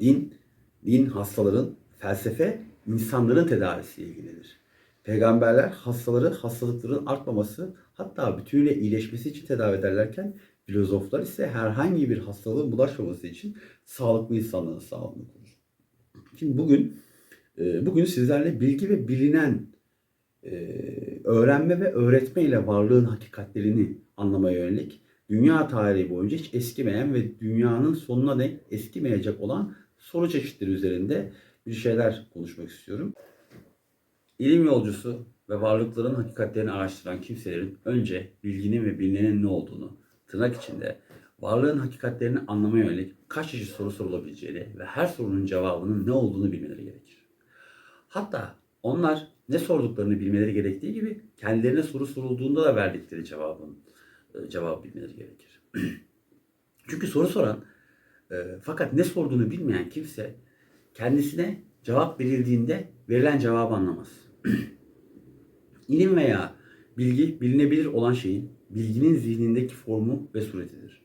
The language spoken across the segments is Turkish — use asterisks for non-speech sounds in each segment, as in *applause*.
Din, din hastaların, felsefe insanların tedavisiyle ilgilidir. Peygamberler hastaları, hastalıkların artmaması hatta bütünüyle iyileşmesi için tedavi ederlerken filozoflar ise herhangi bir hastalığın bulaşmaması için sağlıklı insanların sağlığını korur. Şimdi bugün e, bugün sizlerle bilgi ve bilinen e, öğrenme ve öğretme ile varlığın hakikatlerini anlamaya yönelik dünya tarihi boyunca hiç eskimeyen ve dünyanın sonuna dek eskimeyecek olan soru çeşitleri üzerinde bir şeyler konuşmak istiyorum. İlim yolcusu ve varlıkların hakikatlerini araştıran kimselerin önce bilginin ve bilinenin ne olduğunu tırnak içinde varlığın hakikatlerini anlamaya yönelik kaç çeşit soru sorulabileceğini ve her sorunun cevabının ne olduğunu bilmeleri gerekir. Hatta onlar ne sorduklarını bilmeleri gerektiği gibi kendilerine soru sorulduğunda da verdikleri cevabın e, cevabı bilmeleri gerekir. *clears throat* Çünkü soru soran e, fakat ne sorduğunu bilmeyen kimse kendisine cevap verildiğinde verilen cevabı anlamaz. *clears throat* İlim veya bilgi bilinebilir olan şeyin bilginin zihnindeki formu ve suretidir.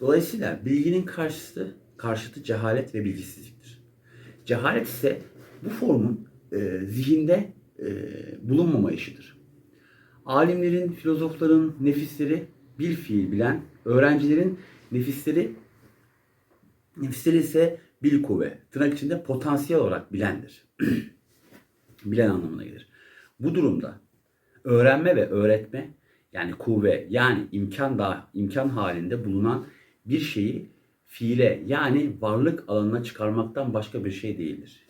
Dolayısıyla bilginin karşıtı, karşıtı cehalet ve bilgisizliktir. Cehalet ise bu formun e, zihinde e, bulunmama işidir. Alimlerin, filozofların nefisleri bil fiil bilen, öğrencilerin nefisleri nefisleri ise bil kuvve, tırnak içinde potansiyel olarak bilendir. *clears throat* bilen anlamına gelir. Bu durumda öğrenme ve öğretme yani kuvve yani imkan da imkan halinde bulunan bir şeyi fiile yani varlık alanına çıkarmaktan başka bir şey değildir.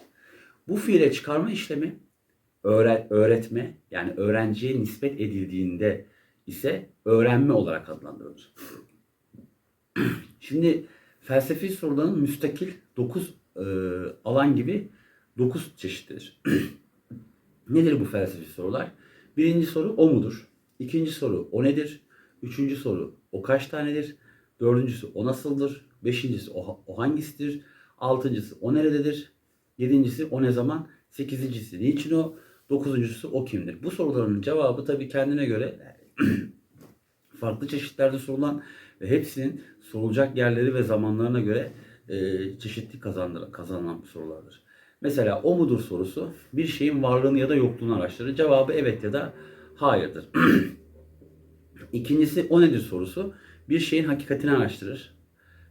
Bu fiile çıkarma işlemi öğre- öğretme yani öğrenciye nispet edildiğinde ise öğrenme olarak adlandırılır. *clears throat* Şimdi felsefi soruların müstakil 9 alan gibi 9 çeşittir. *clears throat* Nedir bu felsefi sorular? Birinci soru o mudur? İkinci soru o nedir? Üçüncü soru o kaç tanedir? Dördüncüsü o nasıldır? Beşincisi o, o hangisidir? Altıncısı o nerededir? Yedincisi o ne zaman? Sekizincisi niçin o? Dokuzuncusu o kimdir? Bu soruların cevabı tabii kendine göre *clears throat* farklı çeşitlerde sorulan ve hepsinin sorulacak yerleri ve zamanlarına göre e, çeşitli kazandıran, kazanılan sorulardır. Mesela o mudur sorusu bir şeyin varlığını ya da yokluğunu araştırır. Cevabı evet ya da hayırdır. *clears throat* İkincisi o nedir sorusu bir şeyin hakikatini araştırır.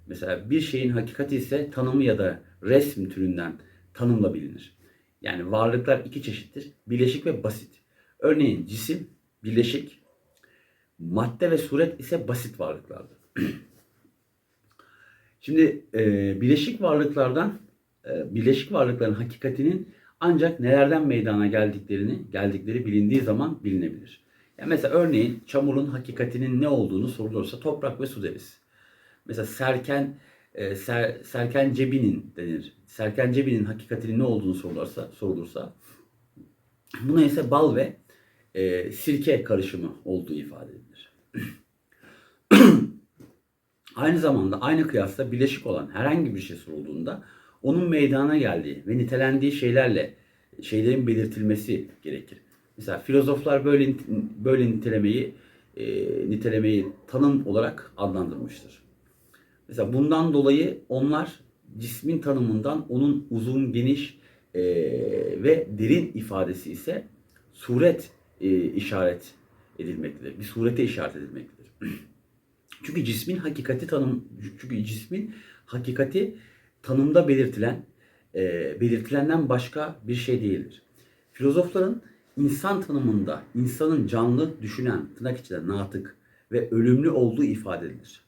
Mesela bir şeyin hakikati ise tanımı ya da resm türünden tanımla bilinir. Yani varlıklar iki çeşittir. Bileşik ve basit. Örneğin cisim bileşik, madde ve suret ise basit varlıklardır. *clears throat* Şimdi e, bileşik varlıklardan e, bileşik varlıkların hakikatinin ancak nelerden meydana geldiklerini geldikleri bilindiği zaman bilinebilir. Yani mesela örneğin çamurun hakikatinin ne olduğunu sorulursa toprak ve su deriz. Mesela serken e, ser, serken cebinin denir. Serken cebinin hakikatinin ne olduğunu sorulursa sorulursa buna ise bal ve e, sirke karışımı olduğu ifade edilir. *clears throat* aynı zamanda aynı kıyasla bileşik olan herhangi bir şey sorulduğunda onun meydana geldiği ve nitelendiği şeylerle şeylerin belirtilmesi gerekir. Mesela filozoflar böyle böyle nitelemeyi e, nitelemeyi tanım olarak adlandırmıştır. Mesela bundan dolayı onlar cismin tanımından onun uzun, geniş e, ve derin ifadesi ise suret e, işaret edilmektedir. Bir surete işaret edilmektedir. *clears throat* çünkü cismin hakikati tanım çünkü cismin hakikati tanımda belirtilen e, belirtilenden başka bir şey değildir. Filozofların insan tanımında insanın canlı, düşünen, tırnak içinde natık ve ölümlü olduğu ifade edilir.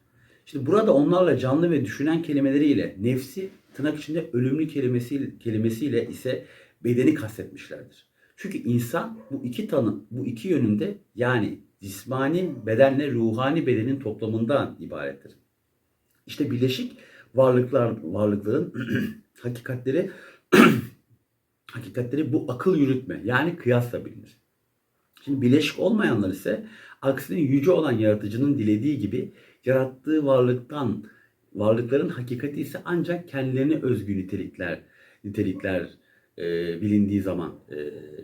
Şimdi burada onlarla canlı ve düşünen kelimeleriyle nefsi tırnak içinde ölümlü kelimesi, kelimesiyle ise bedeni kastetmişlerdir. Çünkü insan bu iki tanım, bu iki yönünde yani cismani bedenle ruhani bedenin toplamından ibarettir. İşte bileşik varlıklar varlıkların *clears throat* hakikatleri *clears throat* hakikatleri bu akıl yürütme yani kıyasla bilinir. Şimdi bileşik olmayanlar ise aksine yüce olan yaratıcının dilediği gibi yarattığı varlıktan varlıkların hakikati ise ancak kendilerine özgü nitelikler nitelikler e, bilindiği zaman e,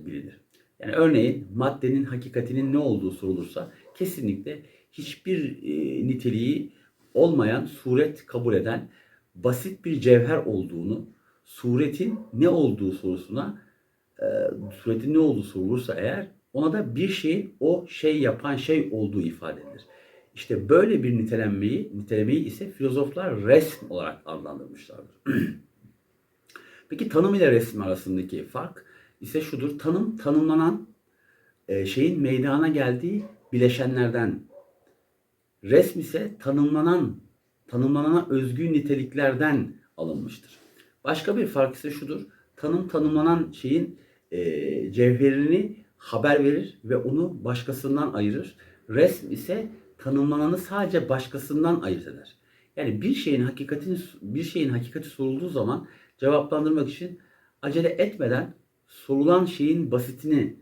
bilinir. Yani örneğin maddenin hakikatinin ne olduğu sorulursa kesinlikle hiçbir e, niteliği olmayan suret kabul eden basit bir cevher olduğunu, suretin ne olduğu sorusuna, e, suretin ne olduğu sorulursa eğer ona da bir şeyin o şey yapan şey olduğu ifade edilir. İşte böyle bir nitelenmeyi, nitelemeyi ise filozoflar resm olarak adlandırmışlardır. *clears throat* Peki tanım ile resim arasındaki fark ise şudur. Tanım tanımlanan e, şeyin meydana geldiği bileşenlerden. Resm ise tanımlanan, tanımlanana özgü niteliklerden alınmıştır. Başka bir fark ise şudur. Tanım tanımlanan şeyin e, cevherini haber verir ve onu başkasından ayırır. Resm ise tanımlananı sadece başkasından ayırt eder. Yani bir şeyin hakikatini bir şeyin hakikati sorulduğu zaman cevaplandırmak için acele etmeden sorulan şeyin basitini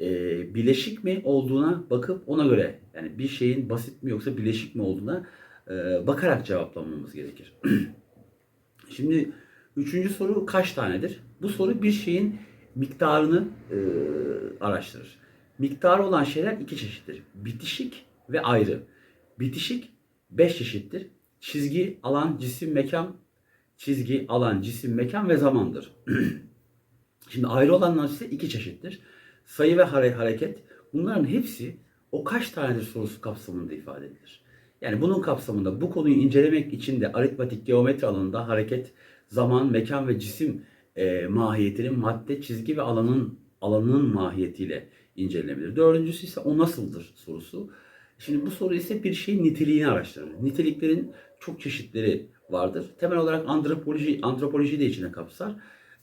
e, bileşik mi olduğuna bakıp ona göre yani bir şeyin basit mi yoksa bileşik mi olduğuna e, bakarak cevaplamamız gerekir. *clears throat* Şimdi üçüncü soru kaç tanedir? Bu soru bir şeyin miktarını e, araştırır. Miktarı olan şeyler iki çeşittir. Bitişik ve ayrı. Bitişik beş çeşittir. Çizgi, alan, cisim, mekan, çizgi, alan, cisim, mekan ve zamandır. *clears throat* Şimdi ayrı olanlar ise iki çeşittir. Sayı ve hare- hareket. Bunların hepsi o kaç tanedir sorusu kapsamında ifade edilir. Yani bunun kapsamında bu konuyu incelemek için de aritmatik geometri alanında hareket, zaman, mekan ve cisim e, mahiyetinin madde, çizgi ve alanın alanının mahiyetiyle incelenebilir. Dördüncüsü ise o nasıldır sorusu. Şimdi bu soru ise bir şeyin niteliğini araştırır. Niteliklerin çok çeşitleri vardır. Temel olarak antropoloji, antropoloji de içine kapsar.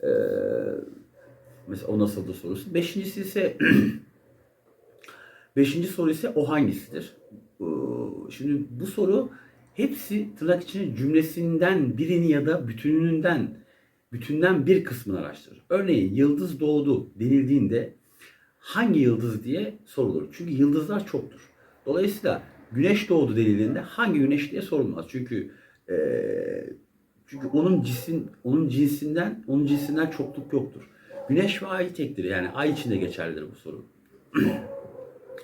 Ee, mesela o nasıldır sorusu. Beşincisi ise *clears throat* beşinci soru ise o hangisidir? Şimdi bu soru hepsi tırnak içinde cümlesinden birini ya da bütününden bütünden bir kısmını araştırır. Örneğin yıldız doğdu denildiğinde hangi yıldız diye sorulur. Çünkü yıldızlar çoktur. Dolayısıyla güneş doğdu denildiğinde hangi güneş diye sorulmaz. Çünkü eee, çünkü onun cisim onun cinsinden onun cinsinden çokluk yoktur. Güneş ve ay tektir. Yani ay içinde geçerlidir bu soru. *clears throat*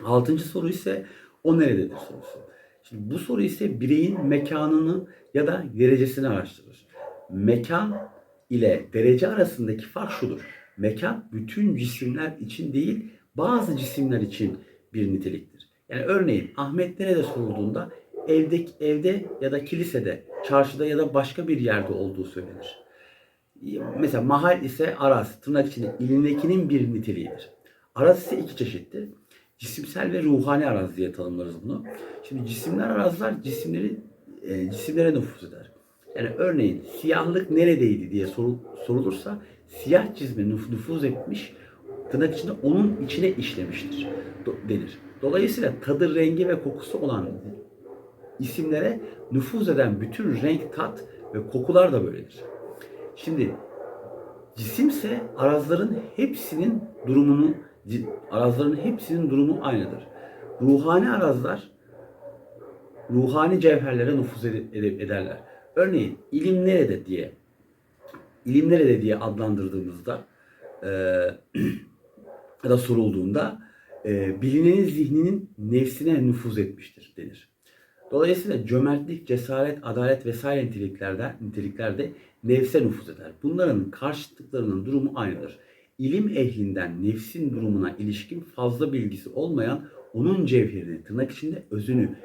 Altıncı soru ise o nerededir sorusu. Şimdi bu soru ise bireyin mekanını ya da derecesini araştırır. Mekan ile derece arasındaki fark şudur. Mekan bütün cisimler için değil bazı cisimler için bir niteliktir. Yani örneğin Ahmet nerede sorulduğunda evde, evde ya da kilisede, çarşıda ya da başka bir yerde olduğu söylenir. Mesela mahal ise araz, tırnak içinde ilindekinin bir niteliğidir. Araz ise iki çeşittir. Cisimsel ve ruhani araz diye tanımlarız bunu. Şimdi cisimler arazlar cisimleri e, cisimlere nüfuz eder. Yani örneğin siyahlık neredeydi diye soru, sorulursa siyah çizme nüf- nüfuz etmiş tırnak içinde onun içine işlemiştir do- denir. Dolayısıyla tadı, rengi ve kokusu olan isimlere nüfuz eden bütün renk, tat ve kokular da böyledir. Şimdi cisimse arazların hepsinin durumunu arazların hepsinin durumu aynıdır. Ruhani arazlar ruhani cevherlere nüfuz ede- ede- ederler. Örneğin ilim nerede diye ilim nerede diye adlandırdığımızda e, *clears throat* ya da sorulduğunda e, bilinenin zihninin nefsine nüfuz etmiştir denir. Dolayısıyla cömertlik, cesaret, adalet vesaire niteliklerde, niteliklerde nefse nüfuz eder. Bunların karşıtlıklarının durumu aynıdır. İlim ehlinden nefsin durumuna ilişkin fazla bilgisi olmayan onun cevherini, tırnak içinde özünü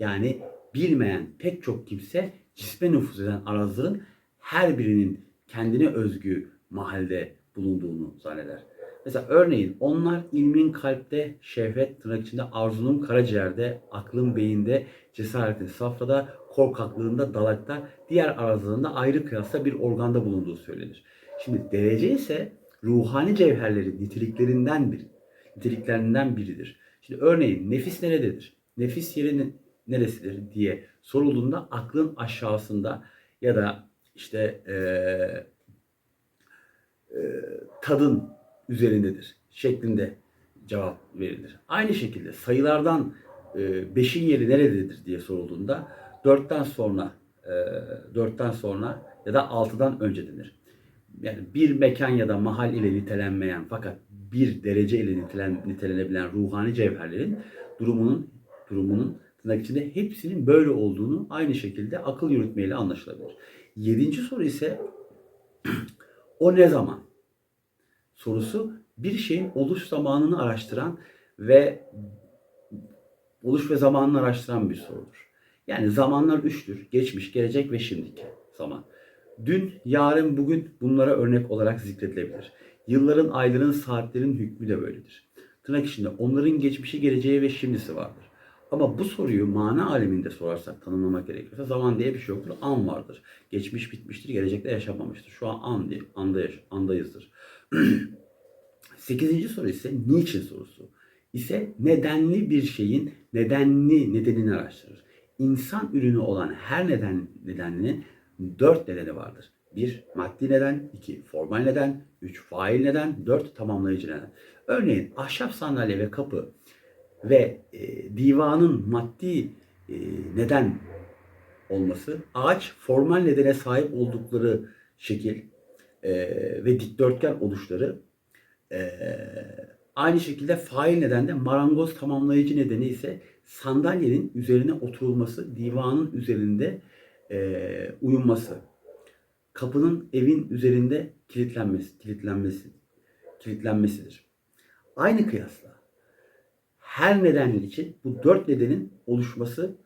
yani bilmeyen pek çok kimse cisme nüfuz eden arazların her birinin kendine özgü mahalde bulunduğunu zanneder. Mesela örneğin onlar ilmin kalpte, şehvet tırnak içinde arzunun karaciğerde, aklın beyinde, cesaretin safrada, korkaklığında dalakta, diğer arazlarında ayrı kıyasla bir organda bulunduğu söylenir. Şimdi derece ise ruhani cevherlerin niteliklerinden biri, niteliklerinden biridir. Şimdi örneğin nefis nerededir? Nefis yeri ne- neresidir diye sorulduğunda aklın aşağısında ya da işte eee eee, tadın üzerindedir şeklinde cevap verilir. Aynı şekilde sayılardan e, beşin yeri nerededir diye sorulduğunda dörtten sonra e, dörtten sonra ya da altıdan önce denir. Yani bir mekan ya da mahal ile nitelenmeyen fakat bir derece ile nitelen, nitelenebilen ruhani cevherlerin durumunun durumunun tırnak içinde hepsinin böyle olduğunu aynı şekilde akıl yürütmeyle anlaşılabilir. Yedinci soru ise *clears throat* o ne zaman? Sorusu bir şeyin oluş zamanını araştıran ve oluş ve zamanını araştıran bir sorudur. Yani zamanlar üçtür. Geçmiş, gelecek ve şimdiki zaman. Dün, yarın, bugün bunlara örnek olarak zikredilebilir. Yılların, ayların, saatlerin hükmü de böyledir. Tırnak içinde onların geçmişi, geleceği ve şimdisi vardır. Ama bu soruyu mana aleminde sorarsak tanımlamak gerekiyorsa zaman diye bir şey yoktur. An vardır. Geçmiş bitmiştir, gelecekte yaşanmamıştır. Şu an an diye, anda yaş- andayızdır. *clears throat* Sekizinci soru ise niçin sorusu. İse nedenli bir şeyin nedenli nedenini araştırır. İnsan ürünü olan her neden nedeninin dört nedeni vardır. Bir maddi neden, iki formal neden, üç fail neden, dört tamamlayıcı neden. Örneğin ahşap sandalye ve kapı ve e, divanın maddi e, neden olması, ağaç formal nedene sahip oldukları şekil e, ve dikdörtgen oluşları e, aynı şekilde fail neden de marangoz tamamlayıcı nedeni ise sandalyenin üzerine oturulması, divanın üzerinde e, uyunması, kapının evin üzerinde kilitlenmesi, kilitlenmesi, kilitlenmesidir. Aynı kıyasla her neden için bu dört nedenin oluşması,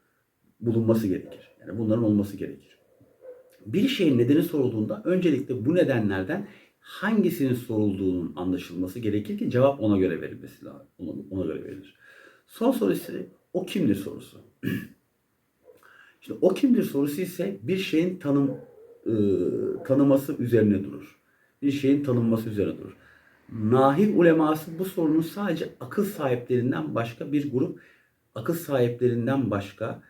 bulunması gerekir. Yani bunların olması gerekir. Bir şeyin nedeni sorulduğunda öncelikle bu nedenlerden hangisinin sorulduğunun anlaşılması gerekir ki cevap ona göre verilmesi lazım. Ona, ona göre verilir. Son soru ise o kimdir sorusu. *clears throat* Şimdi o kimdir sorusu ise bir şeyin tanım e, tanıması üzerine durur. Bir şeyin tanınması üzerine durur. Nahil uleması bu sorunun sadece akıl sahiplerinden başka bir grup, akıl sahiplerinden başka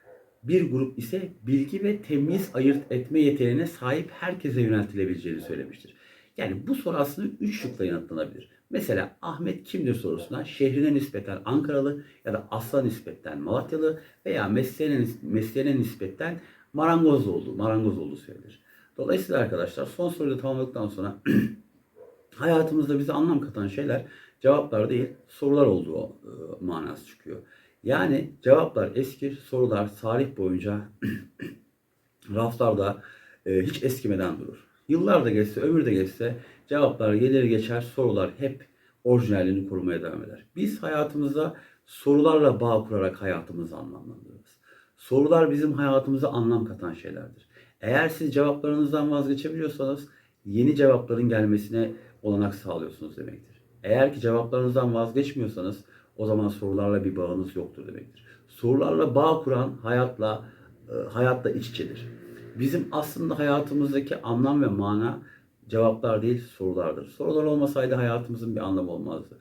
bir grup ise bilgi ve temyiz ayırt etme yeteneğine sahip herkese yöneltilebileceğini söylemiştir. Yani bu soru aslında üç şıkla yanıtlanabilir. Mesela Ahmet kimdir sorusuna şehrine nispeten Ankaralı ya da asla nispeten Malatyalı veya mesleğine, mesleğine nispeten marangoz olduğu, marangoz olduğu söylenir. Dolayısıyla arkadaşlar son soruyu tamamladıktan sonra *clears throat* hayatımızda bize anlam katan şeyler cevaplar değil sorular olduğu e, manası çıkıyor. Yani cevaplar eski, sorular tarih boyunca *clears throat* raflarda e, hiç eskimeden durur. Yıllar da geçse, ömür de geçse cevaplar gelir geçer, sorular hep orijinalliğini korumaya devam eder. Biz hayatımızda sorularla bağ kurarak hayatımızı anlamlandırırız. Sorular bizim hayatımıza anlam katan şeylerdir. Eğer siz cevaplarınızdan vazgeçebiliyorsanız yeni cevapların gelmesine olanak sağlıyorsunuz demektir. Eğer ki cevaplarınızdan vazgeçmiyorsanız o zaman sorularla bir bağınız yoktur demektir. Sorularla bağ kuran hayatla e, hayatla iç içedir. Bizim aslında hayatımızdaki anlam ve mana cevaplar değil sorulardır. Sorular olmasaydı hayatımızın bir anlamı olmazdı.